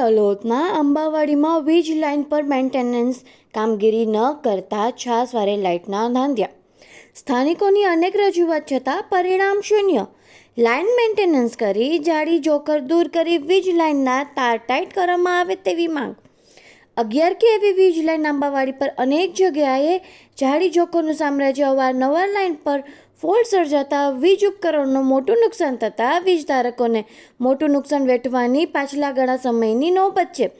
તલોદના અંબાવાડીમાં વીજ લાઇન પર મેન્ટેનન્સ કામગીરી ન કરતા છાસવારે લાઇટના ધાંધ્યા. સ્થાનિકોની અનેક રજૂઆત છતાં પરિણામ શૂન્ય. લાઇન મેન્ટેનન્સ કરી જાડી જોખર દૂર કરી વીજ લાઇનના તાર ટાઈટ કરવામાં આવે તેવી માંગ. અગિયાર કે એવી વીજ લાઇન આંબાવાડી પર અનેક જગ્યાએ જાડી જોકોનું સામ્રાજ્ય અવારનવાર લાઇન પર ફોલ્ટ સર્જાતા વીજ ઉપકરણનું મોટું નુકસાન થતાં વીજ ધારકોને મોટું નુકસાન વેઠવાની પાછલા ઘણા સમયની નોબત છે.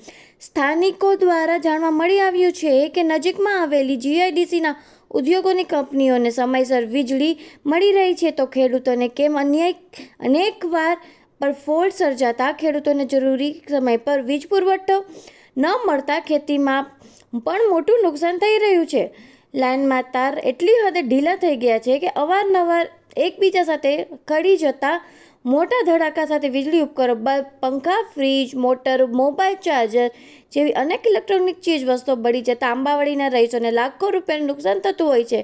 સ્થાનિકો દ્વારા જાણવા મળી આવ્યું છે કે નજીકમાં આવેલી જીઆઈડીસીના ઉદ્યોગોની કંપનીઓને સમયસર વીજળી મળી રહી છે તો ખેડૂતોને કેમ અન્ય અનેકવાર પર ફોલ્ટ સર્જાતા ખેડૂતોને જરૂરી સમય પર વીજ પુરવઠો ન મળતા ખેતીમાં પણ મોટું નુકસાન થઈ રહ્યું છે. લાઇનમાં તાર એટલી હદે ઢીલા થઈ ગયા છે કે અવારનવાર એકબીજા સાથે કડી જતા મોટા ધડાકા સાથે વીજળી ઉપકરો બલ્બ, પંખા, ફ્રીજ, મોટર, મોબાઈલ ચાર્જર જેવી અનેક ઇલેક્ટ્રોનિક ચીજ વસ્તુઓ બળી જતા આંબાવાડીના રહીશોને લાખો રૂપિયાનું નુકસાન થતું હોય છે.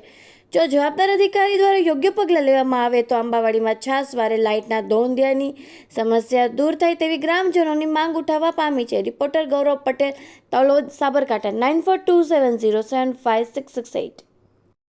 જો જવાબદાર અધિકારી દ્વારા યોગ્ય પગલાં લેવામાં આવે તો આંબાવાડીમાં છાસવારે લાઇટના ધોંધિયાની સમસ્યા દૂર થાય તેવી ગ્રામજનોની માંગ ઉઠાવવા પામી છે. Reporter Gaurav Patel, Talod, Sabarkantha nine four two seven zero seven five six six eight